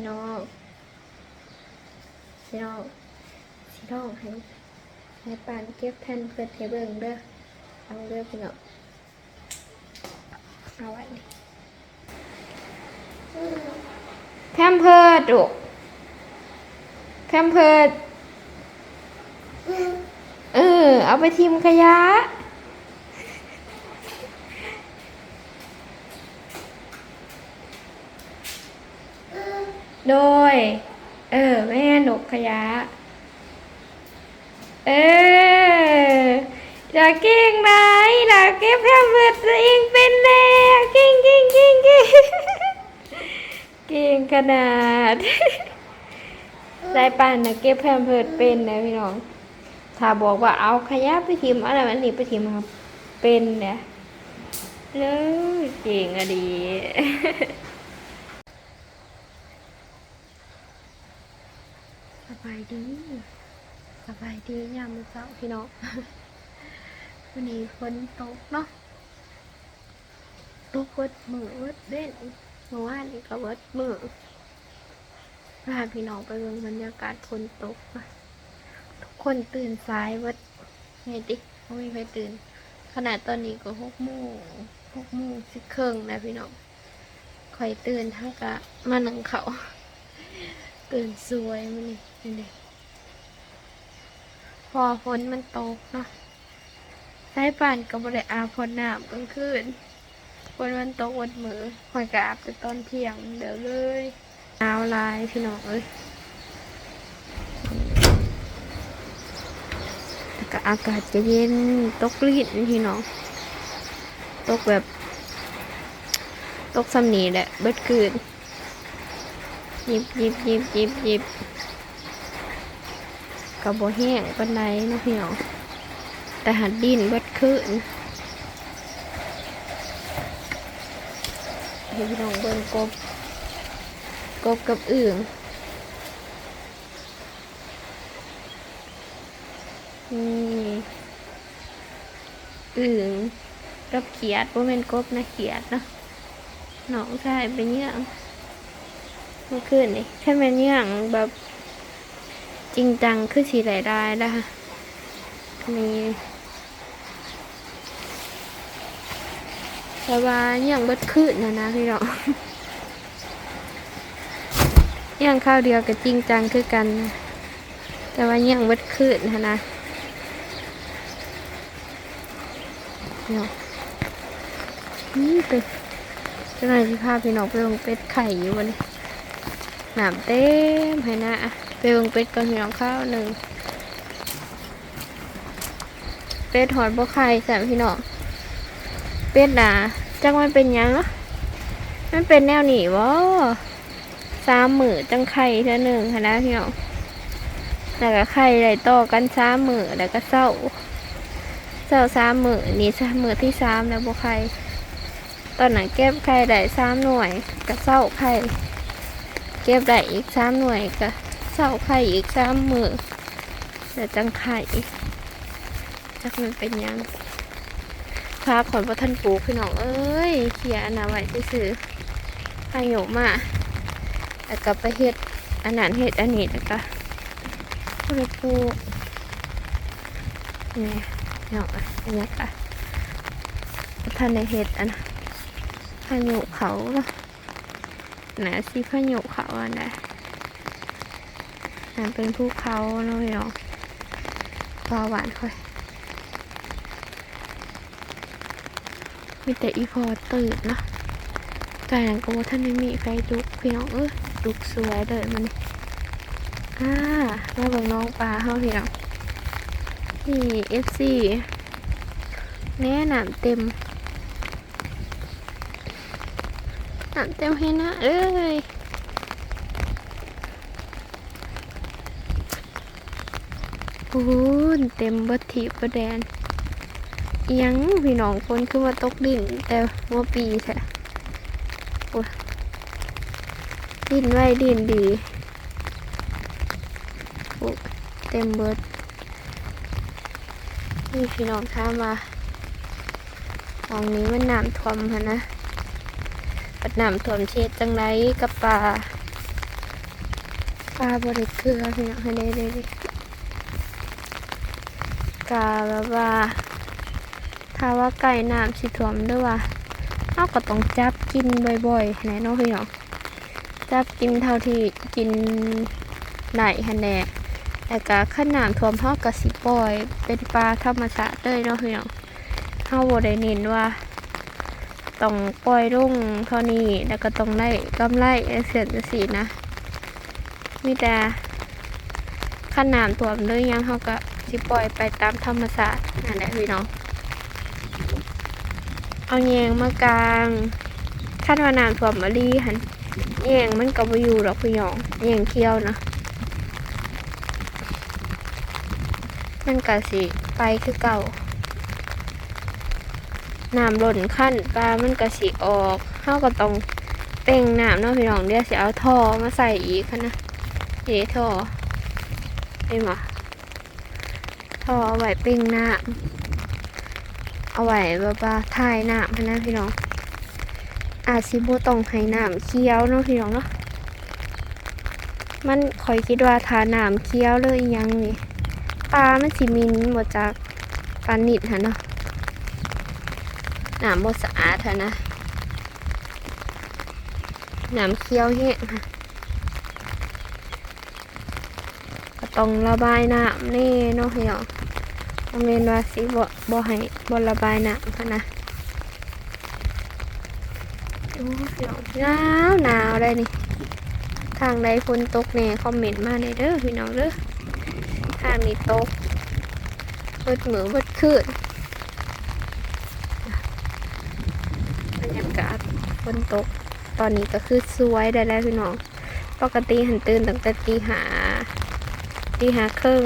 พี่น้องพี่น้องพี่น้องให้ให้ปานเก็บแผ่นเพื่อเทเบิงเด้อเอาเด้อพี่น้องเอาไว้แพมเพิร์ดลูกแพมเพิร์ดเออ เอาไปทิมขยะ โดย เออ แม่หนกขยะ เอออย่าเก่งนะอย่าเก็บแพมเพิดตัวเองเป็นแน่เก่งเก่งเก่งเก่งเก่งขนาดได้ปานนะเก็บแพมเพิดเป็นนะพี่น้อง ถ้าบอกว่าเอาขยะไปทิมอะไรอันนี้ไปทิมครับ เป็นเนี่ยเลยเก่งอะดี บายดีสบายดียามมื้อเช้าพี่น้องวันนี้ฝนตกเนาะตกเวิดมือเวิดเด่นเมื่อวานนี้ก็เวิดมือพาพี่น้องไปเบิ่งบรรยากาศฝนตกทุกคนตื่นสายเวิดไงดิไม่มีใครตื่น ขนาดตอนนี้ก็หกโมงหกโมงสิครึ่งนะพี่น้องคอยตื่นทั้งกะมาหนังเขา ตื่นสวยมันนี่นี่เด็กพอฝนมันตกเนาะสายป่านก็บ่ได้อาพอน้ำกลางคืนฝนมันตกวันมือคอยกอาบแต่ตอนเที่ยงเดี๋ยวเลยหนาวลายพี่น้องเอ้ยแต่ก็อากาศจะเย็นตกรีดพี่น้องตกแบบ ตกซ้ำนีแหละเบิดคืน ยิบยิบยิบยิบยิบกับโบแห้งปันไดนาะพี่น้องแต่หัดดินเบิดขึ้นให้พี่น้องเบิ่งกบ กบกับอื่งนี่อื่งกับเขียดว่าเป็นกบนะเขียดเนาะหนองชายเป็นเยี่ย เมื่อคืนนี่แค่แม่นอย่างแบบจริงจังคือสีหลายได้นะคะมีแต่ว่าอย่างเบิดคืนนะนะพี่น้องอย่างข้าวเดียวกับจริงจังคือกันนะแต่ว่าอย่างเบิดคืนนะนะเนาะนี่เป็นเจ้าหน้าที่พาพี่น้องไปลงเป็ดไข่อยู่วันนี้ น้ำเต็มให้นะไปเบิ่งเป็ดก่อนพี่น้องข้าวหนึ่งเป็ดหอดบ่ไข่ใส่พี่น้องเป็ดน่ะจังมันเป็นยังเนาะมันเป็นแนวหนีวะสามมือจังไข่เท่าหนึ่งค่ะนะพี่น้องแล้วก็ไข่ไหลต่อกันสามมือแล้วก็เศร้าเศร้าสามมือนี่สามมือที่สามแล้วบ่ไข่ตอนนั้นเก็บไข่ได้สามหน่วยก็เศร้าไข่ ก็บได้อีกสามหน่วยก็เศร้าไข่อีกสามมือแต่จังไข่จักมันเป็นยังพาขอนพระท่านปลูกพี่น้องเอ้ยเขียอนนาไว้ซื้อๆให้โยมาแล้วก็ไปเฮ็ดอันนั้นเฮ็ดอันนี้แล้วก็ก็เลยปลูกนี่น้องอะอันนี้ค่ะท่านในเฮ็ดอันพายุเขาเนาะ นะสิพยุเขาอันนะนั่นเป็นภูเขาเนาะพี่น้องปลาหวานค่อย มีแต่อีพอตื่นเนาะแต่นั้นก็ท่านไม่มีไฟดุกพี่น้องเออดุกสวยเลยมันนี่อ่ามาเบิ่งน้องปลาเฮาพี่น้องนี่เอฟซีแน่น้ำเต็ม น้ำเต็มให้นะเอ้ยโอ้โหเต็มเบัดถีบเบัดแดนอิหยังพี่น้องคนคือว่าตกดินแต่ว่าปีแท้ดินไว้ดินดีเต็มเบิดนี่พี่น้องถามาห้องนี้มันน้ำท่วมฮะนะ ปัดน้ำท่วมเช็ดจังไรกับปลาปลาบริเกลือพี่น้องให้ได้ได้ได้กาแบบว่าถ้าว่าไก่น้ำสิถ่วมด้วยว่าเราก็ต้องจับกินบ่อยๆแหน่นาะพี่น้องจับกินเท่าที่กินไหนฮันแหน่แต่ก็ขั้นน้ำท่วมเฮาก็สิปล่อย เป็นปลาธรรมชาติเลยเนาะพี่น้องเฮาบ่ได้เน้นว่า ต้องปล่อยลงเท่านี้แล้วก็ต้องได้กำไรเสียจังซี่นะ มีแต่ขนน้ำท่วมเลยยังเฮาก็สิปล่อยไปตามธรรมชาตินั่นแหละพี่น้องเอาแยงมากลางขั้นว่าน้ำท่วมมะลีหันแยงมันก็บ่อยู่ดอกพี่น้องแยงเคี้ยวนะมันก็สิไปคือเก่า น้ำหล้นขั้นปลามันก็สิออกเฮาก็ต้องเป่งน้ำเนาะพี่น้องเดี๋ยวสิเอาท่อมาใส่อีกนะเดท่อเห็นบ่ท่อเอาไว้เป่งน้ำเอาไว้แบบว่าถ่ายน้ำหั้นนะพี่น้องอาจสิบ่ต้องให้น้ำเคี้ยวเนาะพี่น้องเนาะมันคอยคิดว่าทาน้ำเคี้ยวเลยยังนี่ปลามันสิมินหมดจากปลานิดหันเนาะ น้ำบดสะอาดเถอะนะน้ำเคี้ยวแห้งค่ะก็ต้องระบายน้ำนี่เนาะเหี่ยวโรงเรียนว่าสิบ่บ่ให้บ่ระบายน้ำค่ะนะโอ้เหี่ยวหนาวหนาวเลยนี่ ทางใดฝนตกแน่คอมเมนต์มาเลยเด้อพี่น้องเด้อทางนี้ตกเบิดมือเบิดคืน บรรยากาศฝ นตก ตอนนี้ก็คือสวยได้แล้วพี่น้อง ปกติหันตื่นตั้งแต่ตีหาตีหาครึ่ง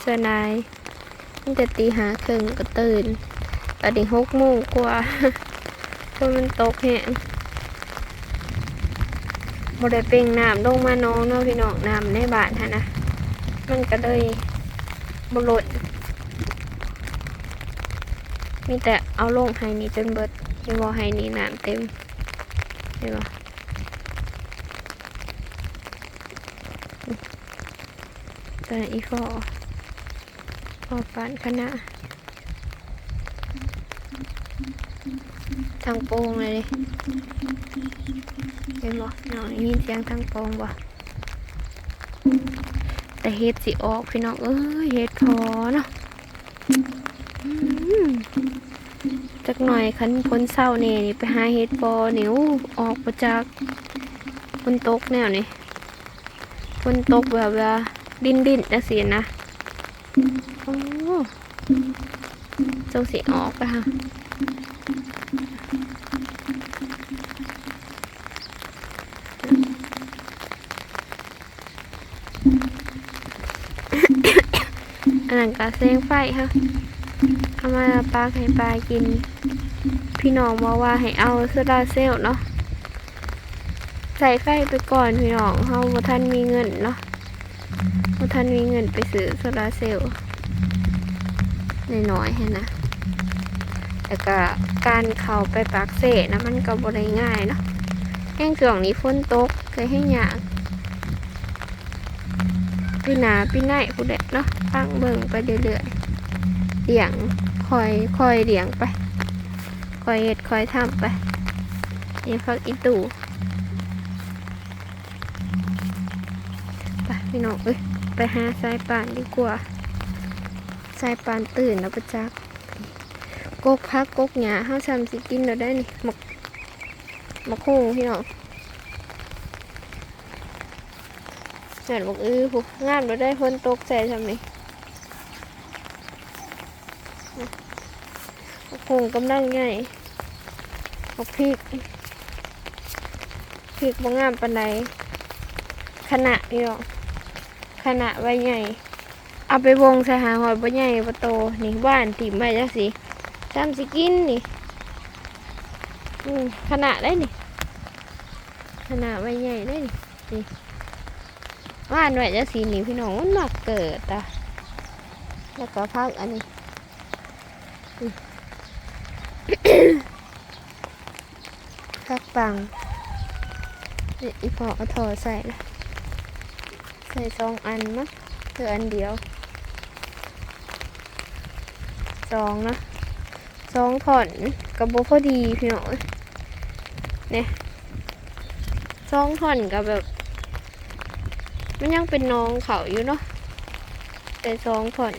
เจอนายตั้งแต่ตีหาครึ่งก็ตื่นตอนนี้หกโมงกว่าฝนมันตกแห้งบ่ได้เป่งน้ำลงมาน้องเนาะพี่น้องน้ำในบ้านฮะนะ มันก็เลยบลดมีแต่เอาลงให้นี่จนเบิดยังบอให้นี่น้ำเต็ม เห็นปะตอนอีฟอฟอปานคณะทางโปงเลยเห็นบ่น้องยินเสียงทางโปงบ่แต่เฮ็ดสิออกพี่น้องเอ้ยเฮ็ดพอเนาะ จักหน่อยคันพ้นเศร้าเนี่นี่ไปหาเฮ็ดบอนิ้วออกมาจากฝนตกแนวนี่ฝนตกแบบว่าดินดินนะสินะโอ้เจ้าสิออกไปค่ะอันนั้นก็เสียงไฟค่ะ เอามาปลาให้ปลากิน พี่น้องบอกว่าให้เอาโซดาเซลเนาะใส่ไฟไปก่อนพี่น้องเฮาบ่ทันมีเงินเนาะบ่ทันมีเงินไปซื้อโซดาเซลน้อยๆให้นะแต่ก็การเข้าไปปากเสนะมันก็บ่ได้ง่ายเนาะแห้งช่วงนี้ฝนตกก็ให้ยากพี่หนาพี่ไหนผู้เด็เนาะฟังเบิ่งไปเรื่อยๆ เลี้ยงคอยคอยเลี้ยงไปคอยเฮ็ดคอยทำไปนี่พักอีตู่ไปพี่น้องเอ้ยไปหาสายป่านดีกว่าสายป่านตื่นแล้วประจักกกพักกกหยาห้าซ้ำสิกินเราได้นี่หมกหมกคู่พี่น้องเหมือนบอกอื้อผูงามเราได้พ้นตกใส่ทำนี่ หมกำลังใหญ่บักพริกพริกบ่งามปานใดขนาดนี่หรอกขนาดไว้ใหญ่ เอาไปวงใส่หาหอยใบใหญ่บ่โตนี่บ้านติ่มไว้จังสิซ้ำสิกินนี่ขนาดได้นี่ขนาดไว้ใหญ่ได้นี่นี่บ้านไว้จังสินี่พี่น้องมันมักเกิดอะแล้วก็พักอันนี้ พักปังอีพอเอาถอใส่ละใส่สองอันมั้งเหลืออันเดียวสองนะสองถอนกับโบพอดีพี่น้องเนี่ยสองถอนกับแบบมันยังเป็นน้องเขาอยู่เนาะแต่สองถอน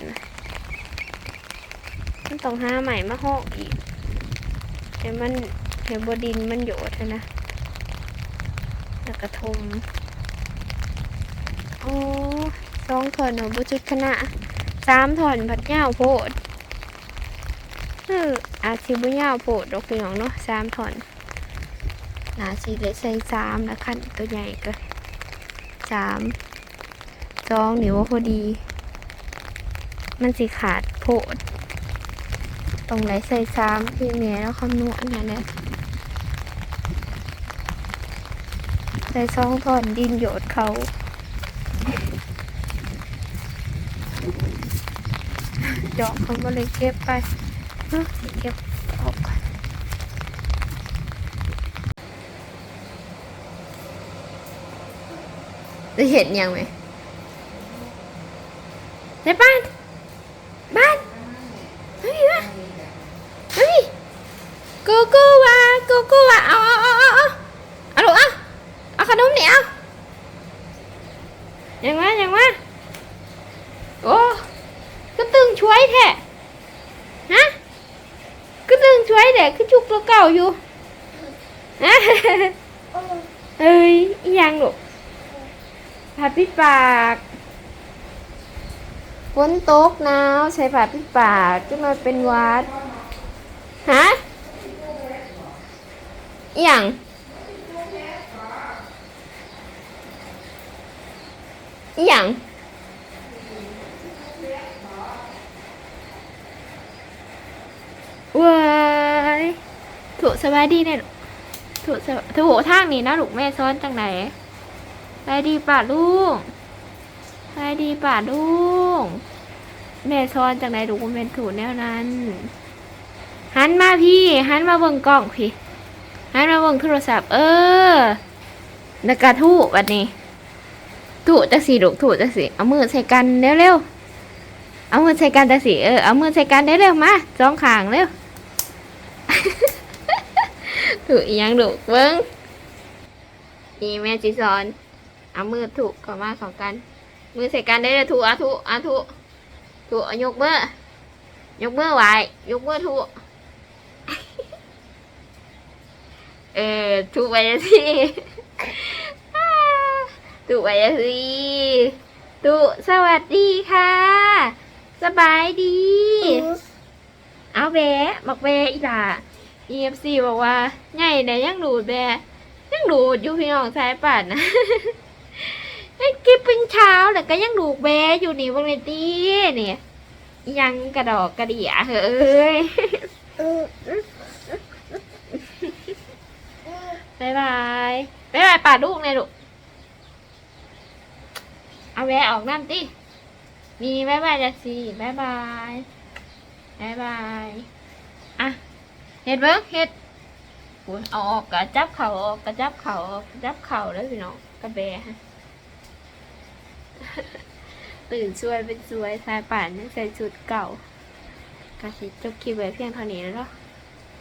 มันต้องหาใหม่มาหอกอีก เห็นมันเห็นบดินมันโยดนะแล้วกระทมโอ้สองถอนของบุจุดคณะสามถอนผัดยาโพดเอออาชิบุยาโพดดอกพี่น้องเนาะสามถอนนาชีได้ใส่สามแล้วคันตัวใหญ่ก็สามสองนี่ว่าพอดี มันสิขาดโพด ตรงไหนใส่สามพี่เมียแล้วคำนวณนะเนี่ยใส่สองถอนดินโยดเขาเจาะเขาก็เลยเก็บไปเอ้อเก็บออกก่อนได้เห็นยังไหมในบ้าน บ้าน เฮ้ยมาเฮ้ย โกโก้วาโกโก้วาเอาเอาเอาเอาเอาอาลูกเอาเอาขนมเนี่ยเอายังวะยังวะโอ้ก็ตึงช่วยแท้ฮะก็ตึงช่วยแท้คือจุกตัวเก่าอยู่ฮะเอ้ยอีหยังลูกผัดปิดปากฝนตกหนาวใช้ผัดปิดปากจนมาเป็นวัดฮะ อีหยังอีหยังว้ายถูกสบายดีเนี่ยถูกสถูกทางนี้นะลูกแม่ซ้อนจังไหนสบายดีป่ะลูกสบายดีป่ะลูก แม่ซ้อนจังไหนลูกเป็นถูกแนวนั้น หันมาพี่ หันมาเบิ่งกล้องพี่ หันมาเบิ่งโทรศัพท์ เออนักกระถูวันนี้ถูจักสีลูกถูจักสีเอามือใส่กันเร็วๆเอามือใส่กันจักสีเออเอามือใส่กันเร็วๆมาสองขางเร็วถูอีหยังถูกเบิ้งนี่แม่จีสอนเอามือถูกเข้ามาเข้ากัน มือใส่กันได้เลยถูอะถูอะถูถูกเอายกมือยกมือไหวยกมือถูก เออถูกไปสิถูกไปสิถูกสวัสดีค่ะ สบายดี เอาแบะบักแบะอีหล่ะ EFC บอกว่าใหญ่เนี่ยยังดูดแบะยังดูดอยู่พี่น้องสายป่านนะไอ้กิบเป็นเช้าแต่ก็ยังดูดแบะอยู่นี่บางเลยตีเนี่ยยังกระดอกกระเดียเฮ้ย บายบายบายบายป่าลูกเลยลูก เอาแวะออกน้ำติ มีบายบายจัสีบายบายบายบายอะเฮ็ดเบิ้งเฮ็ดโอ้ยเอาออกกระจับเข่าออกกระจับเข่าออกกระจับเข่าแล้วพี่น้องกระแบะฮะตื่นช่วยเป็นช่วยสายป่านใส่ชุดเก่ากระสิจบคลิปไว้เพียงเท่านี้แล้วเนาะ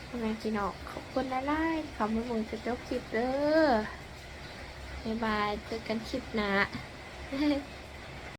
ทำไมพี่น้องขอบ คุณหลายขอบคุณจะจบคลิปเด้อบ๊ายบายเจอกันคลิปหน้า